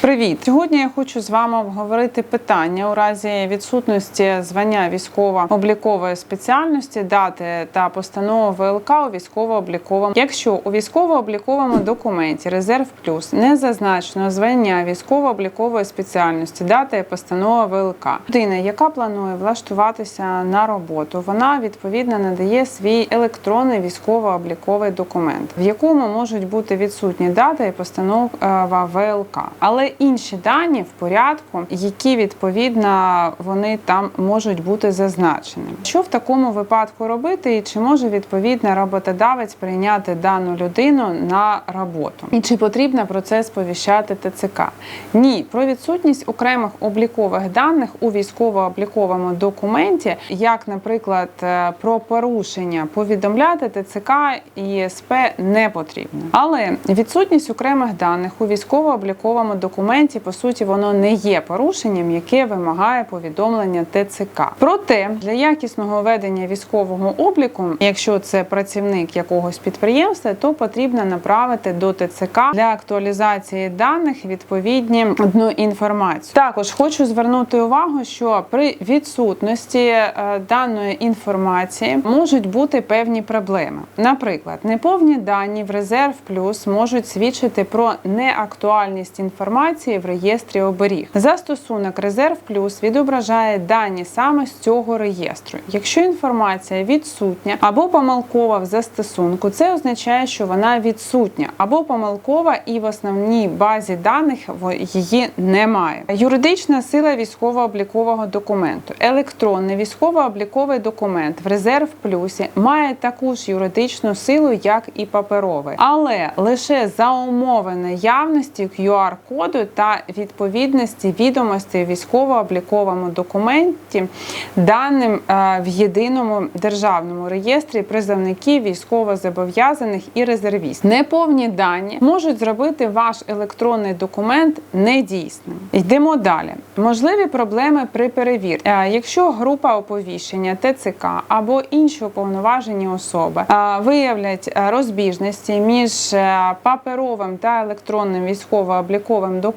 Привіт! Сьогодні я хочу з вами обговорити питання у разі відсутності звання військово-облікової спеціальності, дати та постанови ВЛК у військово-обліковому. Якщо у військово-обліковому документі резерв плюс не зазначено звання військово-облікової спеціальності, дати постанова ВЛК. Людина, яка планує влаштуватися на роботу, вона відповідно надає свій електронний військово-обліковий документ, в якому можуть бути відсутні дата і постанова ВЛК. Але інші дані в порядку, які відповідно вони там можуть бути зазначені. Що в такому випадку робити, і чи може відповідно роботодавець прийняти дану людину на роботу? І чи потрібно про це сповіщати ТЦК? Ні, про відсутність окремих облікових даних у військово-обліковому документі, як, наприклад, е, про порушення повідомляти ТЦК і СП не потрібно. Але відсутність окремих даних у військово-обліковому документі, по суті, воно не є порушенням, яке вимагає повідомлення ТЦК. Проте для якісного ведення військового обліку, якщо це працівник якогось підприємства, то потрібно направити до ТЦК для актуалізації даних відповідні одну інформацію. Також хочу звернути увагу, що при відсутності е, даної інформації можуть бути певні проблеми. Наприклад, неповні дані в резерв плюс можуть свідчити про неактуальність інформації в реєстрі оберіг. Застосунок резерв плюс відображає дані саме з цього реєстру. Якщо інформація відсутня або помилкова в застосунку, це означає, що вона відсутня або помилкова, і в основній базі даних її немає. Юридична сила військово-облікового документу. Електронний військово-обліковий документ в резерв плюсі має таку ж юридичну силу, як і паперовий, але лише за умови наявності QR-коду та відповідності відомостей військово-обліковому документі, даним е, в єдиному державному реєстрі призовників військовозобов'язаних і резервістів. Неповні дані можуть зробити ваш електронний документ недійсним. Йдемо далі. Можливі проблеми при перевірці. Е, Якщо група оповіщення ТЦК або інші уповноважені особи е, виявлять розбіжності між паперовим та електронним військово-обліковим документом,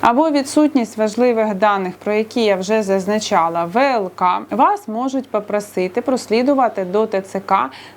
або відсутність важливих даних, про які я вже зазначала, ВЛК, вас можуть попросити прослідувати до ТЦК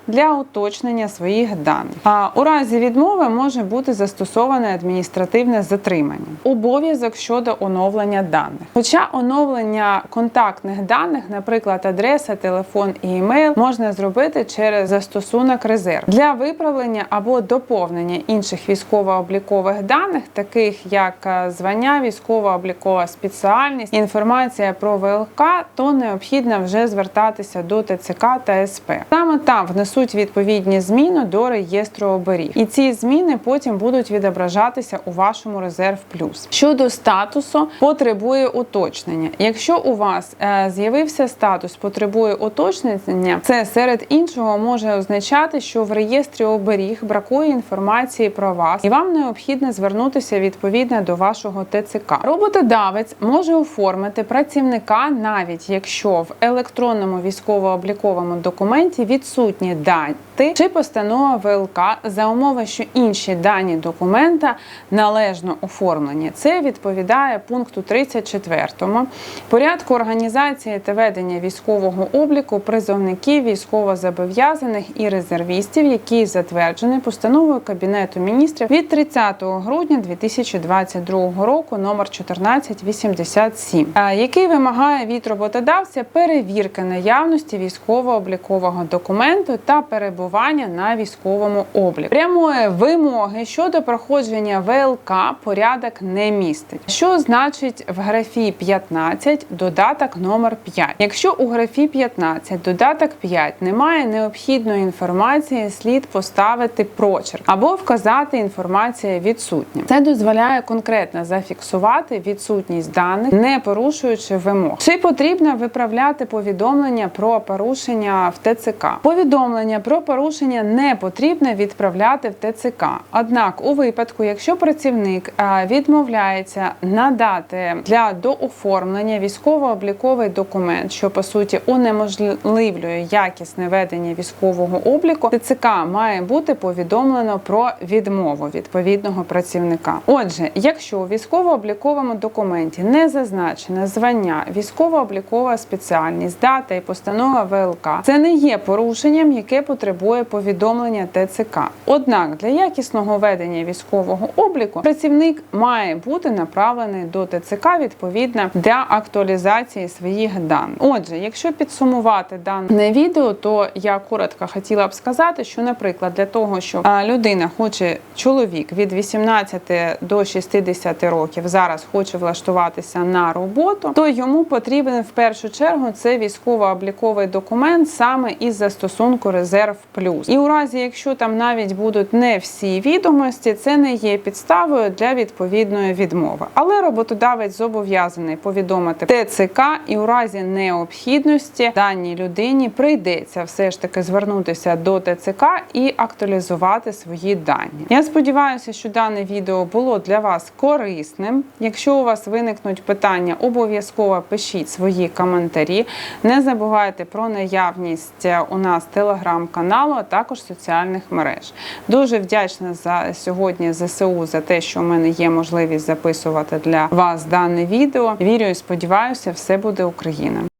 для уточнення своїх даних. А у разі відмови може бути застосоване адміністративне затримання. Обов'язок щодо оновлення даних. Хоча оновлення контактних даних, наприклад, адреса, телефон і емейл, можна зробити через застосунок резерв для виправлення або доповнення інших військово-облікових даних, таких як е, звання, військово-облікова спеціальність, інформація про ВЛК, то необхідно вже звертатися до ТЦК та СП. Саме там внесуть відповідні зміни до реєстру оберіг, і ці зміни потім будуть відображатися у вашому резерв плюс. Щодо статусу, потребує уточнення. Якщо у вас е, з'явився статус, потребує уточнення, це серед іншого може означати, що в реєстрі оберіг бракує інформації про вас, і вам необхідно звернутися відповідно до вашого ТЦК. Роботодавець може оформити працівника, навіть якщо в електронному військово-обліковому документі відсутні дати чи постанова ВЛК за умови, що інші дані документа належно оформлені. Це відповідає пункту 34 порядку організації та ведення військового обліку призовників військовозобов'язаних і резервістів, який затверджений постановою Кабінету міністрів від 30 грудня 2022 року номер 1487, який вимагає від роботодавця перевірки наявності військово-облікового документу та перебування на військовому обліку. Прямої вимоги щодо проходження ВЛК порядок не містить. Що значить в графі 15 додаток номер 5? Якщо у графі 15 додаток 5 немає необхідної інформації, слід поставити прочерк або вказати інформація відсутня. Це дозволяє конкретно зафіксувати відсутність даних, не порушуючи вимог. Чи потрібно виправляти повідомлення про порушення в ТЦК? Повідомлення про порушення не потрібно відправляти в ТЦК. Однак, у випадку, якщо працівник е, відмовляється надати для дооформлення військово-обліковий документ, що по суті унеможливлює якісне ведення військового обліку, ТЦК має бути повідомлено про відмову відповідного працівника. Отже, Отже, якщо у військово-обліковому документі не зазначене звання, військово-облікова спеціальність, дата і постанова ВЛК, це не є порушенням, яке потребує повідомлення ТЦК. Однак для якісного ведення військового обліку працівник має бути направлений до ТЦК відповідно для актуалізації своїх даних. Отже, якщо підсумувати дане відео, то я коротко хотіла б сказати, що, наприклад, для того, щоб людина хоче чоловік від 18 до 60 років зараз хоче влаштуватися на роботу, то йому потрібен в першу чергу це військово-обліковий документ саме із застосунку резерв плюс. І у разі, якщо там навіть будуть не всі відомості, це не є підставою для відповідної відмови. Але роботодавець зобов'язаний повідомити ТЦК, і у разі необхідності даній людині прийдеться все ж таки звернутися до ТЦК і актуалізувати свої дані. Я сподіваюся, що дане відео було для вас корисним. Якщо у вас виникнуть питання, обов'язково пишіть свої коментарі. Не забувайте про наявність у нас телеграм-каналу, а також соціальних мереж. Дуже вдячна за сьогодні ЗСУ за те, що у мене є можливість записувати для вас дане відео. Вірю і сподіваюся, все буде Україна.